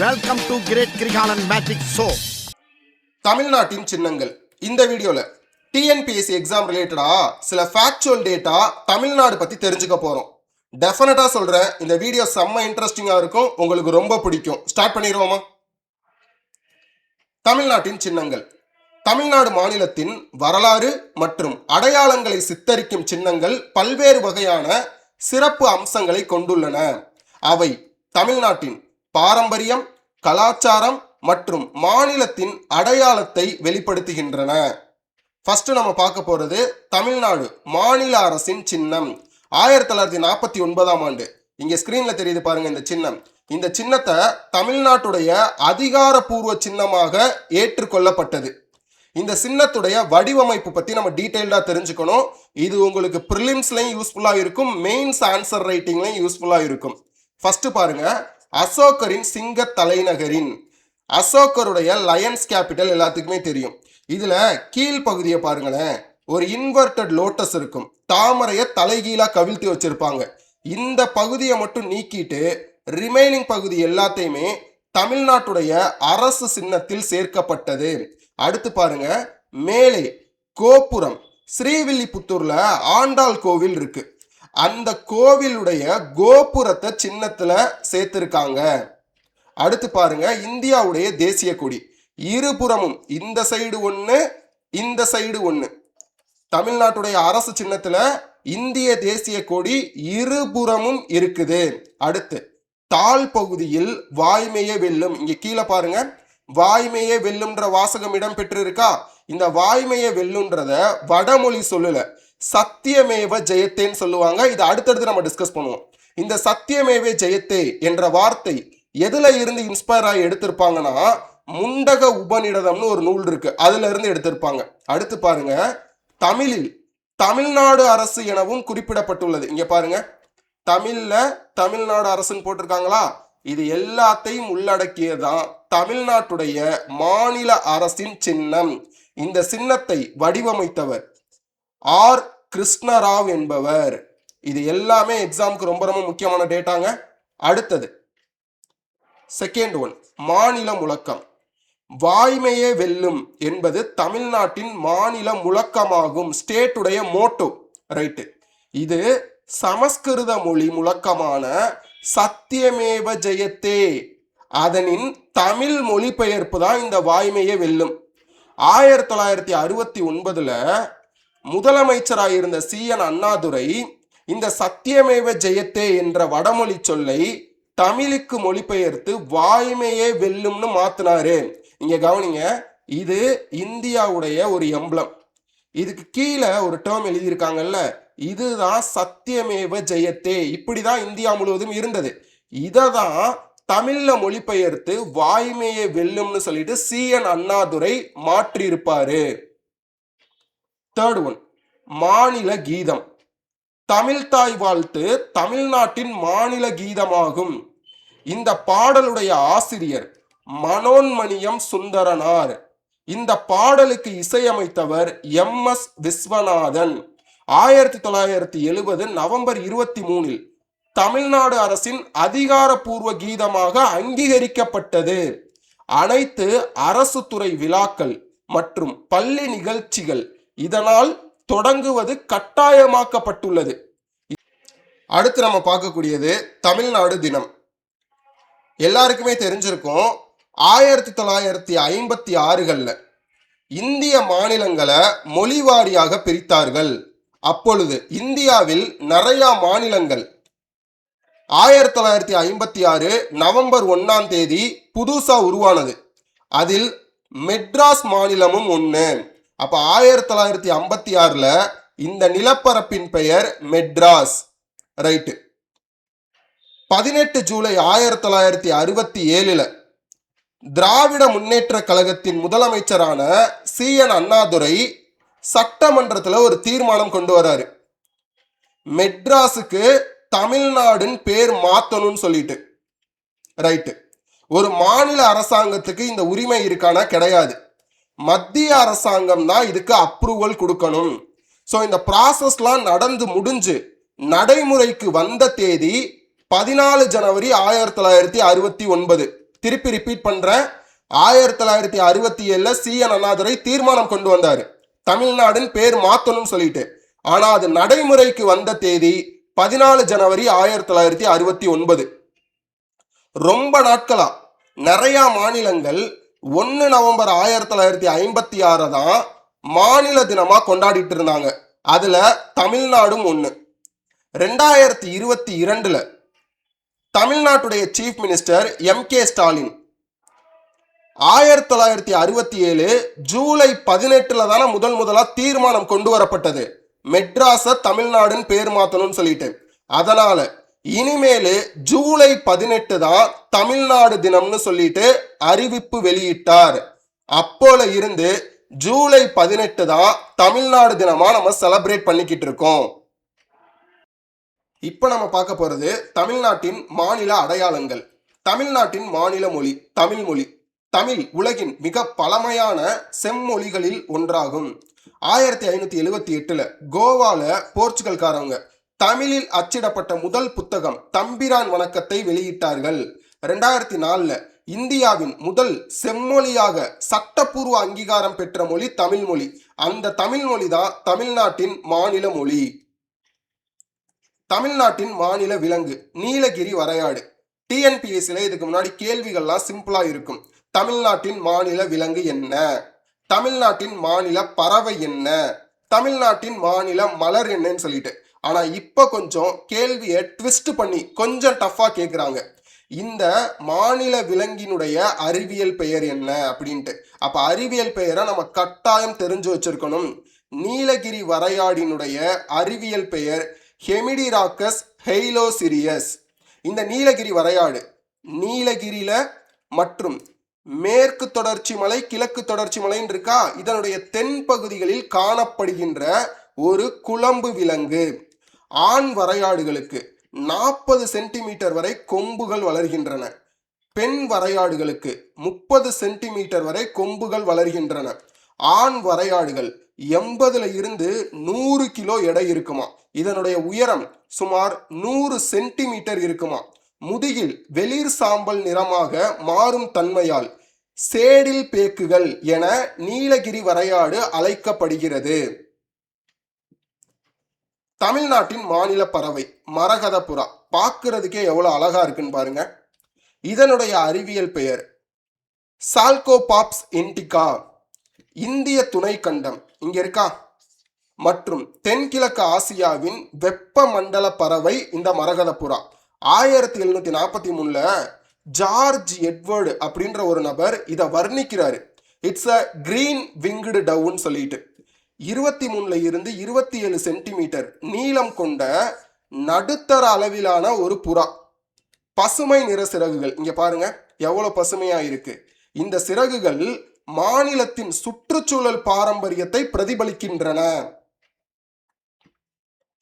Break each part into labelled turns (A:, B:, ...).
A: Welcome to great Kirikalan magic show
B: தமிழ்நாட்டின் சின்னங்கள். இந்த வீடியோல டிஎன்பிஎஸ்சி எக்ஸாம் ரிலேட்டடா சில ஃபேக்சுவல் டேட்டா தமிழ்நாடு பத்தி தெரிஞ்சுக்க போறோம். டெஃபினட்டா சொல்றேன் இந்த வீடியோ செம்ம இன்ட்ரெஸ்டிங்கா இருக்கும். உங்களுக்கு ரொம்ப பிடிக்கும். ஸ்டார்ட் பண்ணிடுவோமா? தமிழ்நாட்டின் சின்னங்கள். தமிழ்நாடு மாநிலத்தின் வரலாறு மற்றும் அடையாளங்களை சித்தரிக்கும் சின்னங்கள் பல்வேறு வகையான சிறப்பு அம்சங்களை கொண்டுள்ளன. அவை தமிழ்நாட்டின் பாரம்பரியம் கலாச்சாரம் மற்றும் மாநிலத்தின் அடையாளத்தை வெளிப்படுத்துகின்றன. ஃபர்ஸ்ட் நம்ம பார்க்க போகிறது தமிழ்நாடு மாநில அரசின் சின்னம். ஆயிரத்தி தொள்ளாயிரத்தி நாற்பத்தி ஒன்பதாம் ஆண்டு. இங்கே ஸ்க்ரீனில் தெரியுது பாருங்க இந்த சின்னம். இந்த சின்னத்தை தமிழ்நாட்டுடைய அதிகாரப்பூர்வ சின்னமாக ஏற்றுக்கொள்ளப்பட்டது. இந்த சின்னத்துடைய வடிவமைப்பு பற்றி நம்ம டீட்டெயில்டாக தெரிஞ்சுக்கணும். இது உங்களுக்கு ப்ரிலிம்ஸ்லையும் யூஸ்ஃபுல்லாக இருக்கும் மெயின்ஸ் ஆன்சர் ரைட்டிங்லையும் யூஸ்ஃபுல்லாக இருக்கும். ஃபர்ஸ்ட் பாருங்கள் அசோகரின் சிங்க தலைநகரின் அசோகருடைய லயன்ஸ் கேபிட்டல் எல்லாத்துக்குமே தெரியும். இதுல கீழ் பகுதியை பாருங்களேன். ஒரு இன்வெர்டட் லோட்டஸ் இருக்கும். தாமரைய தலைகீழா கவிழ்த்தி வச்சிருப்பாங்க. இந்த பகுதியை மட்டும் நீக்கிட்டு ரிமைனிங் பகுதி எல்லாத்தையுமே தமிழ்நாட்டுடைய அரசு சின்னத்தில் சேர்க்கப்பட்டது. அடுத்து பாருங்க மேலே கோபுரம். ஸ்ரீவில்லிபுத்தூர்ல ஆண்டாள் கோவில் இருக்கு. அந்த கோவிலுடைய கோபுரத்தை சின்னத்துல சேர்த்திருக்காங்க. அடுத்து பாருங்க இந்தியாவுடைய தேசிய கொடி. இருபுறமும் இந்த சைடு ஒன்று இந்த சைடு ஒன்று தமிழ்நாட்டுடைய அரசு சின்னத்துல இந்திய தேசிய கொடி இருபுறமும் இருக்குது. அடுத்து தாழ் பகுதியில் வாய்மையே வெல்லும். இங்க கீழே பாருங்க வாய்மையே வெல்லும்ன்ற வாசகம் இடம் பெற்றிருக்கா இந்த வாய்மையே வெல்லுன்றத வடமொழி சொல்லல. சத்தியமேவ ஜெயத்தேன்னு சொல்லுவாங்க. இது அடுத்தடுத்து நம்ம டிஸ்கஸ் பண்ணுவோம். இந்த சத்தியமேவே ஜெயத்தே என்ற வார்த்தை எதுல இருந்து இன்ஸ்பயர் ஆகி எடுத்திருப்பாங்கன்னா முண்டக உபநிடதம்னு ஒரு நூல் இருக்கு. அதுல இருந்து எடுத்திருப்பாங்க. அடுத்து பாருங்க. தமிழில் தமிழ்நாடு அரசு எனவும் குறிப்பிடப்பட்டுள்ளது. இங்க பாருங்க. தமிழ்ல தமிழ்நாடு அரசுன்னு போட்டிருக்காங்களா? இது எல்லாத்தையும் உள்ளடக்கியதான் தமிழ்நாட்டுடைய மாநில அரசின் சின்னம். இந்த சின்னத்தை வடிவமைத்தவர் ஆர். கிருஷ்ணராவ் என்பவர். இது எல்லாமே எக்ஸாமுக்கு ரொம்ப ரொம்ப முக்கியமான டேட்டாங்க அடுத்தது செகண்ட் ஒன் மாநில முழக்கம். வாய்மையே வெல்லும் என்பது தமிழ்நாட்டின் மாநில முழக்கமாகும். ஸ்டேட்டுடைய மோட்டோ ரைட்டு இது சமஸ்கிருத மொழி முழக்கமான சத்தியமேவ ஜெயத்தே. அதனின் தமிழ் மொழிபெயர்ப்பு தான் இந்த வாய்மையே வெல்லும். ஆயிரத்தி தொள்ளாயிரத்தி அறுபத்தி ஒன்பதுல முதலமைச்சராக இருந்த சி. என். அண்ணாதுரை இந்த சத்தியமேவ ஜெயத்தே என்ற வடமொழி சொல்லை தமிழுக்கு மொழிபெயர்த்து வாய்மையே வெல்லும்னு மாத்தினாரு. இங்க கவனிங்க இது இந்தியாவுடைய ஒரு எம்பளம். இதுக்கு கீழே ஒரு டேர்ம் எழுதியிருக்காங்கல்ல இதுதான் சத்தியமேவ ஜெயத்தே. இப்படிதான் இந்தியா முழுவதும் இருந்தது. இதை தான் தமிழ்ல மொழிபெயர்த்து வாய்மையை வெல்லும்னு சொல்லிட்டு சி. என். அண்ணாதுரை மாற்றியிருப்பாரு. தேர்ட் ஒன் மாநில கீதம். தமிழ் தாய் வாழ்த்து தமிழ்நாட்டின் மாநில கீதமாகும். இந்த பாடலுடைய ஆசிரியர் மனோன்மணியம் சுந்தரனார். இந்த பாடலுக்கு இசையமைத்தவர் எம். எஸ். விஸ்வநாதன். ஆயிரத்தி தொள்ளாயிரத்தி எழுபது நவம்பர் இருபத்தி மூணில் தமிழ்நாடு அரசின் அதிகாரப்பூர்வ கீதமாக அங்கீகரிக்கப்பட்டது. அனைத்து அரசு துறை விழாக்கள் மற்றும் பள்ளி நிகழ்ச்சிகள் இதனால் தொடங்குவது கட்டாயமாக்கப்பட்டுள்ளது. அடுத்து நம்ம பார்க்கக்கூடியது தமிழ்நாடு தினம். எல்லாருக்குமே தெரிஞ்சிருக்கும் ஆயிரத்தி தொள்ளாயிரத்தி ஐம்பத்தி ஆறுகளில் இந்திய மாநிலங்களை மொழி வாரியாக பிரித்தார்கள். அப்பொழுது இந்தியாவில் நிறைய மாநிலங்கள். ஆயிரத்தி தொள்ளாயிரத்தி ஐம்பத்தி ஆறு நவம்பர் ஒன்னாம் தேதி புதுசா உருவானது. அதில் மெட்ராஸ் மாநிலமும் ஒன்று அப்போ ஆயிரத்தி தொள்ளாயிரத்தி ஐம்பத்தி ஆறில் இந்த நிலப்பரப்பின் பெயர் மெட்ராஸ். ரைட்டு பதினெட்டு ஜூலை ஆயிரத்தி தொள்ளாயிரத்தி அறுபத்தி ஏழில் திராவிட முன்னேற்ற கழகத்தின் முதலமைச்சரான சி. என். அண்ணாதுரை சட்டமன்றத்தில் ஒரு தீர்மானம் கொண்டு வராரு. மெட்ராஸுக்கு தமிழ்நாடுன்னு பேர் மாத்தணும்னு சொல்லிட்டு. ரைட்டு ஒரு மாநில அரசாங்கத்துக்கு இந்த உரிமை இருக்கானா? கிடையாது. மத்திய அரசாங்கம் தான் இதுக்கு அப்ரூவல் கொடுக்கணும். ஸோ இந்த ப்ராசஸ்லாம் நடந்து முடிஞ்சு நடைமுறைக்கு வந்த தேதி பதினாலு ஜனவரி ஆயிரத்தி தொள்ளாயிரத்தி அறுபத்தி ஒன்பது. திருப்பி ரிப்பீட் பண்ணுறேன் ஆயிரத்தி தொள்ளாயிரத்தி அறுபத்தி ஏழில் சி என் அண்ணாதுரை தீர்மானம் கொண்டு வந்தார். தமிழ்நாடுன்னு பேர் மாற்றணும்னு சொல்லிட்டு. ஆனால் அது நடைமுறைக்கு வந்த தேதி பதினாலு ஜனவரி ஆயிரத்தி தொள்ளாயிரத்தி அறுபத்தி ஒன்பது. ரொம்ப நாட்களாக நிறையா மாநிலங்கள் ஒன்று நவம்பர் ஆயிரத்தி தொள்ளாயிரத்தி ஐம்பத்தி ஆறை தான் மாநில தினமாக கொண்டாடிட்டு இருந்தாங்க. அதில் தமிழ்நாடும் ஒன்று ரெண்டாயிரத்தி இருபத்தி இரண்டில் தமிழ்நாட்டுடைய chief minister M K Stalin ஆயிரத்தி தொள்ளாயிரத்தி அறுபத்தி ஏழு ஜூலை பதினெட்டில் தானே முதல் முதலாக தீர்மானம் கொண்டு வரப்பட்டது. மெட்ராஸை தமிழ்நாடுன்னு பேர் மாற்றணும்னு சொல்லிட்டு. அதனால் இனிமேலு ஜூலை பதினெட்டு தான் தமிழ்நாடு தினம்னு சொல்லிட்டு அறிவிப்பு வெளியிட்டார். அப்போல இருந்து ஜூலை பதினெட்டு தான் தமிழ்நாடு தினமா நம்ம செலப்ரேட் பண்ணிக்கிட்டு இருக்கோம். இப்போ நம்ம பார்க்க போறது தமிழ்நாட்டின் மாநில அடையாளங்கள். தமிழ்நாட்டின் மாநில மொழி தமிழ் மொழி. தமிழ் உலகின் மிக பழமையான செம்மொழிகளில் ஒன்றாகும். ஆயிரத்தி ஐநூத்தி எழுவத்தி எட்டுல கோவால போர்ச்சுகல்காரவங்க தமிழில் அச்சிடப்பட்ட முதல் புத்தகம் தம்பிரான் வணக்கத்தை வெளியிட்டார்கள். ரெண்டாயிரத்தி நாலில் இந்தியாவின் முதல் செம்மொழியாக சட்டப்பூர்வ அங்கீகாரம் பெற்ற மொழி தமிழ் மொழி. அந்த தமிழ் மொழி தான் தமிழ்நாட்டின் மாநில மொழி. தமிழ்நாட்டின் மாநில விலங்கு நீலகிரி வரையாடு. டிஎன்பிஎஸ்சில இதுக்கு முன்னாடி கேள்விகள்லாம் சிம்பிளா இருக்கும். தமிழ்நாட்டின் மாநில விலங்கு என்ன? தமிழ்நாட்டின் மாநில பறவை என்ன? தமிழ்நாட்டின் மாநில மலர் என்னன்னு சொல்லிட்டு. ஆனா இப்ப கொஞ்சம் கேள்வியை ட்விஸ்ட் பண்ணி கொஞ்சம் டஃபா கேக்குறாங்க. இந்த மாநில விலங்கினுடைய அறிவியல் பெயர் என்ன அப்படின்ட்டு. அப்ப அறிவியல் பெயரை நம்ம கட்டாயம் தெரிஞ்சு வச்சிருக்கணும். நீலகிரி வரையாடினுடைய அறிவியல் பெயர் ஹெமிடிராக்கஸ் ஹெய்லோசிரியஸ். இந்த நீலகிரி வரையாடு. நீலகிரியில மற்றும் மேற்கு தொடர்ச்சி மலை கிழக்கு தொடர்ச்சி மலைன்னு இருக்கா? இதனுடைய தென் பகுதிகளில் காணப்படுகின்ற ஒரு குழம்பு விலங்கு. ஆண் வரையாடுகளுக்கு நாற்பது சென்டிமீட்டர் வரை கொம்புகள் வளர்கின்றன. பெண் வரையாடுகளுக்கு முப்பது சென்டிமீட்டர் வரை கொம்புகள் வளர்கின்றன. ஆண் வரையாடுகள் எண்பதுல இருந்து நூறு கிலோ எடை இருக்குமா? இதனுடைய உயரம் சுமார் நூறு சென்டிமீட்டர் இருக்குமா? முதுகில் வெளிர் சாம்பல் நிறமாக மாறும் தன்மையால் சேடில் பேக்குகள் என நீலகிரி வரையாடு அழைக்கப்படுகிறது. தமிழ்நாட்டின் மாநில பறவை மரகத புறா பார்க்கறதுக்கே எவ்வளோ அழகா இருக்குன்னு பாருங்க. இதனுடைய அறிவியல் பெயர் சால்கோபாப்ஸ் இன்டிகா இந்திய துணை கண்டம் இங்க இருக்கா? மற்றும் தென்கிழக்கு ஆசியாவின் வெப்ப மண்டல பறவை இந்த மரகத புறா ஆயிரத்தி எழுநூத்தி நாற்பத்தி மூணுல ஜார்ஜ் எட்வர்டு அப்படின்ற ஒரு நபர் இதை வர்ணிக்கிறாரு. இட்ஸ் அ கிரீன் விங்குடு டவுன்னு சொல்லிட்டு. இருபத்தி மூணுல இருந்து இருபத்தி ஏழு சென்டிமீட்டர் நீளம் கொண்ட நடுத்தர அளவிலான ஒரு புறா. பசுமை நிற சிறகுகள். இங்க பாருங்க எவ்வளவு பசுமையா இருக்கு. இந்த சிறகுகள் மாநிலத்தின் சுற்றுச்சூழல் பாரம்பரியத்தை பிரதிபலிக்கின்றன.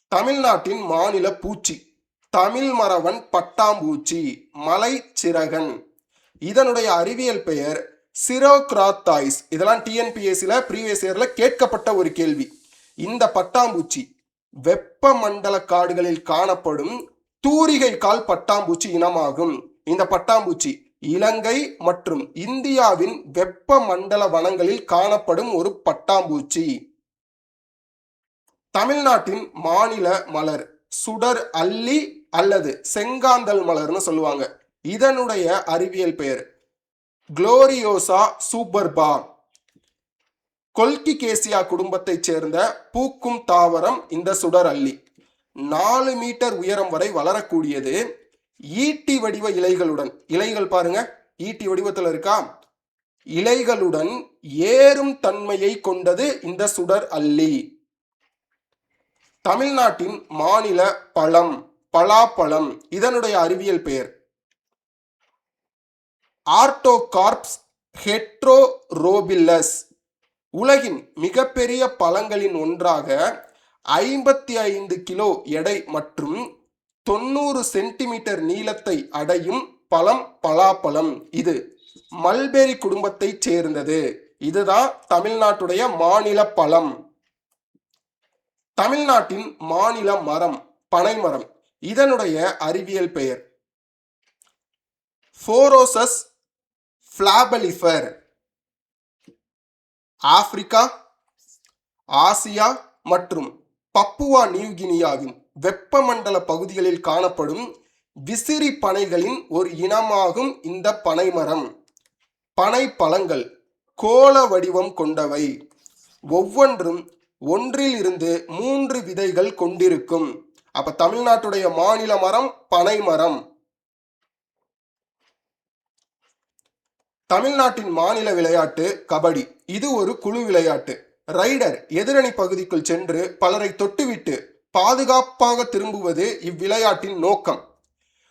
B: தமிழ்நாட்டின் மாநில பூச்சி தமிழ் மரவன் பட்டாம்பூச்சி மலை சிறகன் இதனுடைய அறிவியல் பெயர் சிரோக்ராத்தாய்ஸ். இதெல்லாம் டிஎன்பிஎஸ்சியில் ப்ரீவியஸ் இயரில் கேட்கப்பட்ட ஒரு கேள்வி. இந்த பட்டாம்பூச்சி வெப்ப மண்டல காடுகளில் காணப்படும் தூரிகை கால் பட்டாம்பூச்சி இனமாகும். இந்த பட்டாம்பூச்சி இலங்கை மற்றும் இந்தியாவின் வெப்ப மண்டல வனங்களில் காணப்படும் ஒரு பட்டாம்பூச்சி. தமிழ்நாட்டின் மாநில மலர் சுடர் அல்லி அல்லது செங்காந்தல் மலர்னு சொல்லுவாங்க. இதனுடைய அறிவியல் பெயர் குளோரியோசா சூப்பர்பா கொல்கிகேசியா குடும்பத்தைச் சேர்ந்த பூக்கும் தாவரம் இந்த சுடர் அல்லி நாலு மீட்டர் உயரம் வரை வளரக்கூடியது. ஈட்டி வடிவ இலைகளுடன் இலைகள் பாருங்க ஈட்டி வடிவத்தில் இருக்கா? இலைகளுடன் ஏறும் தன்மையை கொண்டது இந்த சுடர் அல்லி தமிழ்நாட்டின் மாநில பழம் பலாப்பழம் இதனுடைய அறிவியல் பெயர் ஆர்டோகார்ப்ஸ் ஹெட்ரோரோபில்லஸ் உலகின் மிகப்பெரிய பழங்களின் ஒன்றாக ஐம்பத்தி ஐந்து கிலோ எடை மற்றும் தொண்ணூறு சென்டிமீட்டர் நீளத்தை அடையும் பழம் பலாப்பழம். இது மல்பெரி குடும்பத்தைச் சேர்ந்தது. இதுதான் தமிழ்நாட்டுடைய மாநில பழம். தமிழ்நாட்டின் மாநில மரம் பனைமரம் இதனுடைய அறிவியல் பெயர். ஃபோரோசஸ் ஃபிளாபலிஃபர் ஆப்பிரிக்கா ஆசியா மற்றும் பப்புவா நியூகினியாவின் வெப்பமண்டல பகுதிகளில் காணப்படும் விசிறி பனைகளின் ஒரு இனமாகும் இந்த பனைமரம். பனை பழங்கள் கோள வடிவம் கொண்டவை. ஒவ்வொன்றும் ஒன்றில் இருந்து மூன்று விதைகள் கொண்டிருக்கும். அப்ப தமிழ்நாட்டுடைய மாநில மரம் பனைமரம். தமிழ்நாட்டின் மாநில விளையாட்டு கபடி. இது ஒரு குழு விளையாட்டு. ரைடர் எதிரணி பகுதிக்குள் சென்று பலரை தொட்டுவிட்டு பாதுகாப்பாக திரும்புவது இவ்விளையாட்டின் நோக்கம்.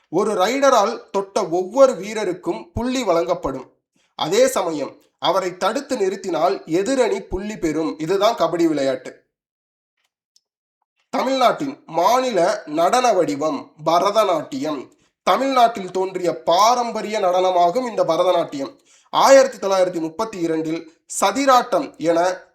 B: ஒரு ரைடரால் தொட்ட ஒவ்வொரு வீரருக்கும் புள்ளி வழங்கப்படும். அதே சமயம் அவரை தடுத்து நிறுத்தினால் எதிரணி புள்ளி பெறும். இதுதான் கபடி விளையாட்டு. தமிழ்நாட்டின் மாநில நடன வடிவம் பரதநாட்டியம். தமிழ்நாட்டில் தோன்றிய பாரம்பரிய நடனமாகும் இந்த பரதநாட்டியம். ஆயிரத்தி தொள்ளாயிரத்தி முப்பத்தி இரண்டில் சதிராட்டம் என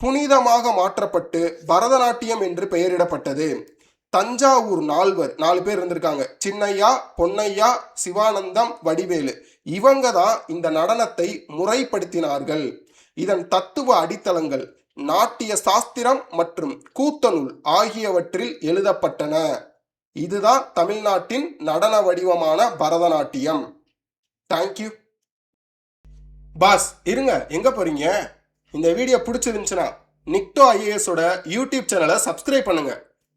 B: புனிதமாக மாற்றப்பட்டு பரதநாட்டியம் என்று பெயரிடப்பட்டது. தஞ்சாவூர் நால்வர் நாலு பேர் இருந்திருக்காங்க. சின்னையா பொன்னையா சிவானந்தம் வடிவேலு. இவங்க தான் இந்த நடனத்தை முறைப்படுத்தினார்கள். இதன் தத்துவ அடித்தளங்கள் நாட்டிய சாஸ்திரம் மற்றும் கூத்தநூல் ஆகியவற்றில் எழுதப்பட்டன. இதுதான் தமிழ்நாட்டின் நடன வடிவமான பரதநாட்டியம். தேங்க்யூ பாஸ் இருங்க. எங்க போறீங்க? இந்த வீடியோ பிடிச்சிருந்துச்சுன்னா நிக்டோ ஐஏஎஸோட யூடியூப் சேனலை சப்ஸ்கிரைப் பண்ணுங்க.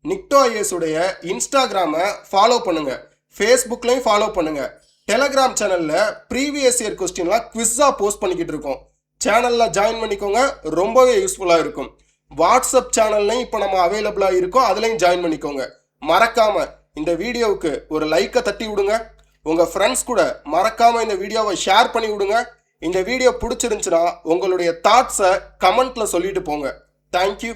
B: நிக்டோ ஐஏஎஸ் உடைய இன்ஸ்டாகிராமை ஃபாலோ பண்ணுங்க. ஃபேஸ்புக்லையும் ஃபாலோ பண்ணுங்க. டெலகிராம் சேனலில் ப்ரீவியஸ் இயர் கொஸ்டின்லாம் குவிஸாக போஸ்ட் பண்ணிக்கிட்டு இருக்கோம். சேனலில் ஜாயின் பண்ணிக்கோங்க. ரொம்பவே யூஸ்ஃபுல்லாக இருக்கும். வாட்ஸ்அப் சேனல்லையும் இப்போ நம்ம அவைலபிளாக இருக்கோம். அதுலேயும் ஜாயின் பண்ணிக்கோங்க. மறக்காமல் இந்த வீடியோவுக்கு ஒரு லைக்கை தட்டி விடுங்க. உங்கள் ஃப்ரெண்ட்ஸ் கூட மறக்காமல் இந்த வீடியோவை ஷேர் பண்ணி விடுங்க. இந்த வீடியோ பிடிச்சிருந்துச்சுன்னா உங்களுடைய தாட்ஸை கமெண்ட்ல சொல்லிட்டு போங்க. தேங்க்யூ